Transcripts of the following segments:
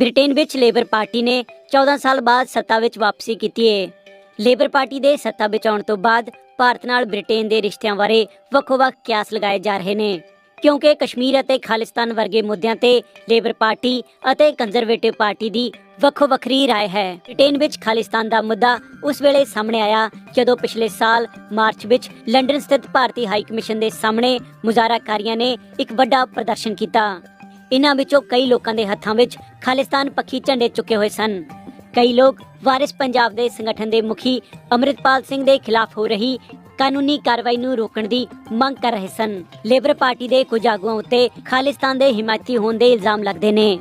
Britain ਵਿੱਚ labour party ਨੇ 14 ਸਾਲ ਬਾਅਦ ਸੱਤਾ ਵਿੱਚ ਵਾਪਸੀ ਕੀਤੀ ਹੈ ਲੇਬਰ ਪਾਰਟੀ ਦੇ ਸੱਤਾ ਵਿੱਚ ਆਉਣ ਤੋਂ ਬਾਅਦ ਭਾਰਤ ਨਾਲ ਬ੍ਰਿਟੇਨ ਦੇ ਰਿਸ਼ਤਿਆਂ ਬਾਰੇ ਵੱਖੋ-ਵੱਖ ਕਿਆਸ ਲਗਾਏ ਜਾ ਰਹੇ ਨੇ ਕਿਉਂਕਿ ਕਸ਼ਮੀਰ ਅਤੇ ਖਾਲਿਸਤਾਨ ਵਰਗੇ ਮੁੱਦਿਆਂ ਤੇ ਲੇਬਰ ਪਾਰਟੀ ਅਤੇ ਕੰਜ਼ਰਵੇਟਿਵ ਪਾਰਟੀ ਦੀ ਵੱਖੋ ਵੱਖਰੀ رائے ਹੈ ਬ੍ਰਿਟੇਨ ਵਿੱਚ ਖਾਲਿਸਤਾਨ ਦਾ ਮੁੱਦਾ ਉਸ ਵੇਲੇ ਸਾਹਮਣੇ ਆਇਆ ਜਦੋਂ ਪਿਛਲੇ ਸਾਲ ਮਾਰਚ ਵਿੱਚ ਲੰਡਨ ਸਥਿਤ ਭਾਰਤੀ ਹਾਈ ਕਮਿਸ਼ਨ ਦੇ ਸਾਹਮਣੇ ਮੁਜ਼ਾਹਰਾਕਾਰੀਆਂ ਨੇ ਇੱਕ ਵੱਡਾ ਪ੍ਰਦਰਸ਼ਨ ਕੀਤਾ ਇਨ੍ਹਾਂ ਵਿੱਚੋਂ ਕਈ ਲੋਕਾਂ ਦੇ ਹੱਥਾਂ ਵਿੱਚ ਖਾਲਿਸਤਾਨ ਪੱਖੀ ਝੰਡੇ ਚੁੱਕੇ ਹੋਏ ਸਨ। ਕਈ ਲੋਕ ਵਾਰਿਸ ਪੰਜਾਬ ਦੇ ਸੰਗਠਨ ਦੇ ਮੁਖੀ ਅਮਰਿਤਪਾਲ ਸਿੰਘ ਦੇ ਖਿਲਾਫ ਹੋ ਰਹੀ ਕਾਨੂੰਨੀ ਕਾਰਵਾਈ ਨੂੰ ਰੋਕਣ ਦੀ ਮੰਗ ਕਰ ਰਹੇ ਸਨ। ਲੇਬਰ ਪਾਰਟੀ ਦੇ ਕੁਝ ਆਗੂਆਂ ਉੱਤੇ ਖਾਲਿਸਤਾਨ ਦੇ ਹਿਮਾਇਤੀ ਹੋਣ ਦੇ ਇਲਜ਼ਾਮ ਲੱਗਦੇ ਨੇ।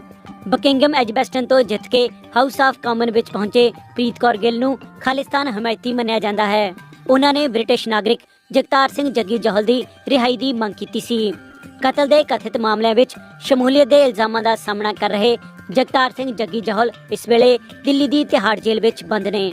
ਬਕਿੰਗਮ ਐਜਬੈਸਟਨ ਤੋਂ ਜਿੱਤ ਕੇ ਹਾਊਸ ਆਫ ਕਾਮਨ ਵਿੱਚ ਪਹੁੰਚੇ ਪ੍ਰੀਤ ਕੌਰ ਗਿੱਲ ਨੂੰ ਖਾਲਿਸਤਾਨ ਹਮਾਇਤੀ ਮੰਨਿਆ ਜਾਂਦਾ ਹੈ। ਉਹਨਾਂ ਨੇ ਬ੍ਰਿਟਿਸ਼ ਨਾਗਰਿਕ ਜਗਤਾਰ ਸਿੰਘ ਜੱਗੀ ਜਹਲ ਦੀ ਰਿਹਾਈ ਦੀ ਮੰਗ ਕੀਤੀ ਸੀ। ਕਤਲ ਦੇ ਕਥਿਤ ਮਾਮਲਿਆਂ ਵਿੱਚ ਸ਼ਮੂਲੀਅਤ ਦੇ ਇਲਜ਼ਾਮਾਂ ਦਾ ਸਾਹਮਣਾ ਕਰ ਰਹੇ ਜਗਤਾਰ ਸਿੰਘ ਜੱਗੀ ਜਹਲ ਇਸ ਵੇਲੇ ਦਿੱਲੀ ਦੀ ਤਿਹਾੜ ਜੇਲ੍ਹ ਵਿੱਚ ਬੰਦ ਨੇ।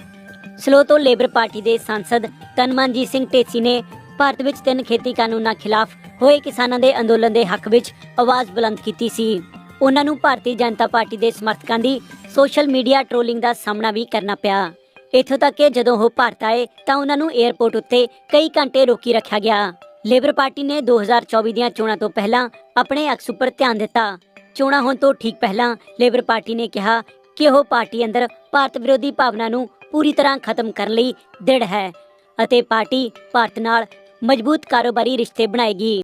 ਸਲੋ ਤੋਂ ਲੇਬਰ ਪਾਰਟੀ ਦੇ ਸਾਂਸਦ ਤਨਮਨਜੀਤ ਸਿੰਘ ਢੇਸੀ ਨੇ ਭਾਰਤ ਵਿੱਚ ਤਿੰਨ ਖੇਤੀ ਕਾਨੂੰਨਾਂ ਖਿਲਾਫ ਹੋਏ ਕਿਸਾਨਾਂ ਦੇ ਅੰਦੋਲਨ ਦੇ ਹੱਕ ਵਿੱਚ ਆਵਾਜ਼ ਬੁਲੰਦ ਕੀਤੀ ਸੀ। ਉਹਨਾਂ ਨੂੰ ਭਾਰਤੀ ਜਨਤਾ ਪਾਰਟੀ ਦੇ ਸਮਰਥਕਾਂ ਦੀ ਸੋਸ਼ਲ ਮੀਡੀਆ ਟ੍ਰੋਲਿੰਗ ਦਾ ਸਾਹਮਣਾ ਵੀ ਕਰਨਾ ਪਿਆ। ਇੱਥੋਂ ਤੱਕ ਕਿ ਜਦੋਂ ਉਹ ਭਾਰਤ ਆਏ ਤਾਂ ਉਹਨਾਂ ਨੂੰ 에ਅਰਪੋਰਟ ਉੱਤੇ ਕਈ ਘੰਟੇ ਰੋਕੀ ਰੱਖਿਆ ਗਿਆ। ਲੇਬਰ ਪਾਰਟੀ ਨੇ 2024 ਦੀਆਂ ਚੋਣਾਂ ਤੋਂ ਪਹਿਲਾਂ ਆਪਣੇ ਅਕਸ ਉੱਪਰ ਧਿਆਨ ਦਿੱਤਾ। ਚੋਣਾਂ ਹੋਣ ਤੋਂ ਠੀਕ ਪਹਿਲਾਂ ਲੇਬਰ ਪਾਰਟੀ ਨੇ ਕਿਹਾ ਕਿ ਉਹ ਪਾਰਟੀ ਅੰਦਰ ਭਾਰਤ ਵਿਰੋਧੀ ਭਾਵਨਾ ਨੂੰ ਪੂਰੀ ਤਰ੍ਹਾਂ ਖਤਮ ਕਰਨ ਲਈ ਦ੍ਰਿੜ ਹੈ ਅਤੇ ਪਾਰਟੀ ਭਾਰਤ ਨਾਲ ਮਜ਼ਬੂਤ ਕਾਰੋਬਾਰੀ ਰਿਸ਼ਤੇ ਬਣਾਏਗੀ।